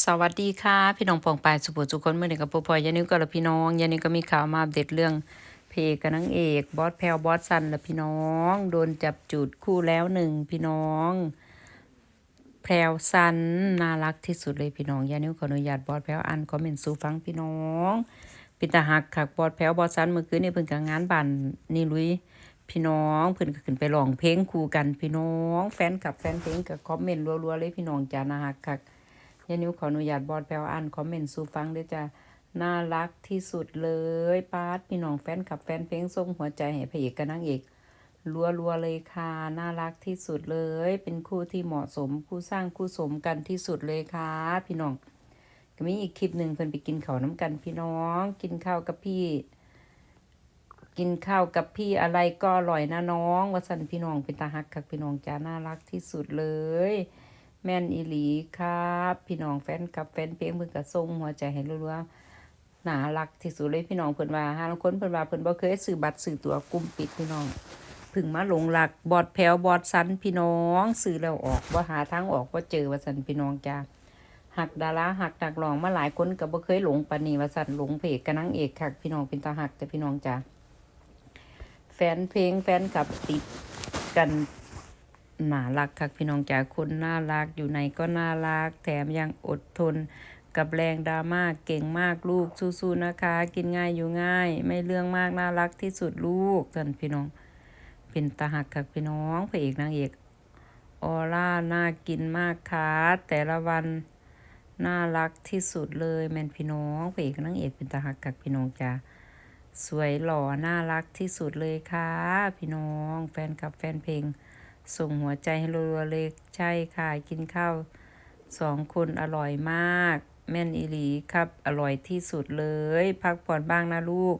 สวัสดีค่ะ พี่น้องปองปายสุภูทุกคนเมื่อนี้กับปูพอยยานิวก็และพี่น้องยานิวก็มีข่าวมาอัปเดตเรื่องเพกับนางเอกบอสแพลวบอสซันและพี่น้อง โดนจับจุดคู่แล้วหนึ่งพี่น้อง แพรวซันน่ารักที่สุดเลยพี่น้องยานิวขออนุญาตบอสแพลวอ่านคอมเมนต์สู่ฟังพี่น้องป็นตาหักคักบอสแพลวบอสซันเมื่อคืนนี่เพิ่นกับงานบ้านนี่ลุยพี่น้องเพิ่นก็ขึ้นไปร้องเพลงคู่กันพี่น้อง แฟนคลับแฟนเพลงก็คอมเมนต์รัวๆเลยพี่น้องจ้าน่ารักคัก ยานิวขออนุญาตบอดแปลอ่านคอมเมนต์สู่ฟังด้วยจ้ะน่ารักที่สุดเลยปาร์ตพี่น้องแฟนคลับแฟนเพลงส่งหัวใจให้พระเอกกับนางเอกรัวๆเลยค่ะ น่ารักที่สุดเลย เป็นคู่ที่เหมาะสมคู่สร้างคู่สมกันที่สุดเลยค่ะ พี่น้องก็มีอีกคลิปหนึ่งเพิ่นไปกินข้าวน้ำกันพี่น้อง กินข้าวกับพี่ กินข้าวกับพี่อะไรก็อร่อยนะน้องว่าสันพี่น้องเป็นตาฮักคักพี่น้องจ้าน่ารักที่สุดเลย แม่นอีหลีครับ พี่น้องแฟนกับแฟนเพลงเพิ่นก็ส่งหัวใจให้รัวๆน่ารักที่สุดเลยพี่น้องเพิ่นว่าหาลางคนเพิ่นว่าเพิ่นบ่เคยซื้อบัตรซื้อตั๋วกลุ่มปิดพี่น้องพึ่งมาหลงหลักบอดแผวบอดสันพี่น้องซื้อแล้วออกบ่หาทางออกบ่เจอว่าซั่นพี่น้องจ้าหักดาราหักนักร้องมาหลายคนก็บ่เคยหลงปานีว่าซั่นหลงเพจกับนางเอกคักพี่น้องเป็นตาหักแต่พี่น้องจ้าแฟนเพลงแฟนคลับติดกัน น่ารักค่ะพี่น้องจ๋าคนน่ารักอยู่ไหนก็น่ารัก แถมยังอดทนกับแรงดราม่าเก่งมากลูกสู้ๆนะคะ กินง่ายอยู่ง่าย ไม่เรื่องมากน่ารักที่สุดลูกท่านพี่น้อง เป็นตาหักค่ะพี่น้องพระเอกนางเอกออร่าน่ากินมากค่ะแต่ละวันน่ารักที่สุดเลยแมนพี่น้องพระเอกนางเอกเป็นตาหักค่ะพี่น้องจ้าสวยหล่อน่ารักที่สุดเลยค่ะพี่น้อง แฟนคลับแฟนเพลง ส่งหัวใจให้รัวๆเลยใช่ค่ะ กินข้าวสองคนอร่อยมาก แม่นอีหลีครับ อร่อยที่สุดเลย พักผ่อนบ้างนะลูก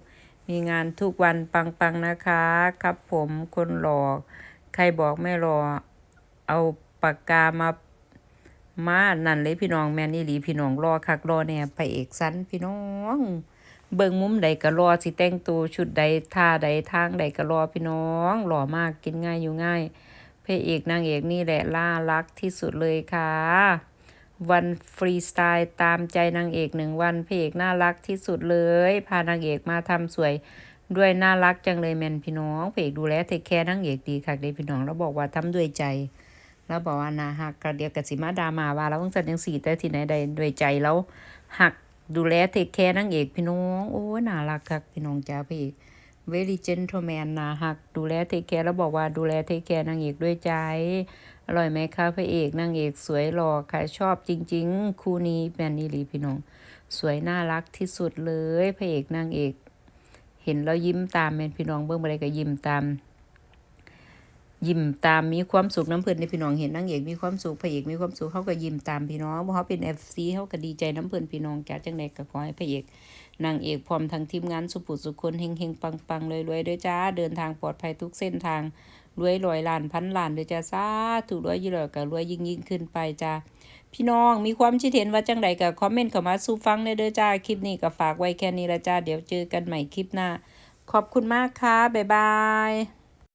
มีงานทุกวันปังๆนะคะ ครับผมคนหลอกใครบอกไม่รอ เอาปากกามามานั่นเลยพี่น้องแม่นอีหลีพี่น้องรอคักรอเนี่ยพระเอกสันพี่น้องเบิ่งมุมใดก็รอสิแต่งตัวชุดใดท่าใดทางใดก็รอพี่น้องหล่อมากกินง่ายอยู่ง่าย พระเอกนางเอกนี่แหละล่ารักที่สุดเลยค่ะ วันฟรีสไตล์ตามใจนางเอกหนึ่งวันพระเอกน่ารักที่สุดเลย พานางเอกมาทำสวยด้วยน่ารักจังเลยแมนพี่น้องพระเอกดูแลเทคแคร์นางเอกดีค่ะเด็พี่น้องแล้วบอกว่าทำด้วยใจแล้วบอกว่านาหักกระเดียวกับสิมาดามาว่าแล้วต้องจัดยังสี่แต่ที่ไหนใดด้วยใจแล้วหักดูแลเทคแคร์นางเอกพี่น้อง โอ้ยน่ารักค่ะพี่น้องจ้าพระ เอก very gentleman นะหัก ดูแลเทคแคร์แล้วบอกว่าดูแลเทคแคร์นางเอกด้วยใจ อร่อยไหมคะพระเอกนางเอกสวยหล่อค่ะชอบจริง ๆ คู่นี้แมนนี่ลีพี่น้อง สวยน่ารักที่สุดเลยพระเอกนางเอก เห็นแล้วยิ้มตามแมนพี่น้องเบื้องบนก็ยิ้มตาม ยิ้มตามมีความสุขน้ำเพลินในพี่น้องเห็นนางเอกมีความสุขพระเอกมีความสุขเขาก็ยิ้มตามพี่น้องเพราะเขาเป็นเอฟซีเขาก็ดีใจน้ำเพลินพี่น้องจ้าจังใดก็ขอให้พระเอกนางเอกพร้อมทั้งทีมงานสุปุสุคนเฮงเฮงปังปังเลยรวยด้วยจ้าเดินทางปลอดภัยทุกเส้นทางรวยรอยล้านพันล้านด้วยจ้าซาถูกรวยยิ่งรวยก็รวยยิ่งยิ่งขึ้นไปจ้าพี่น้องมีความคิดเห็นว่าจังใดก็คอมเมนต์เข้ามาสู่ฟังได้เด้อจ้าคลิปนี้ก็ฝากไว้แค่นี้ละจ้าเดี๋ยวเจอกันใหม่คลิปหน้าขอบคุณมากค่ะบ๊ายบาย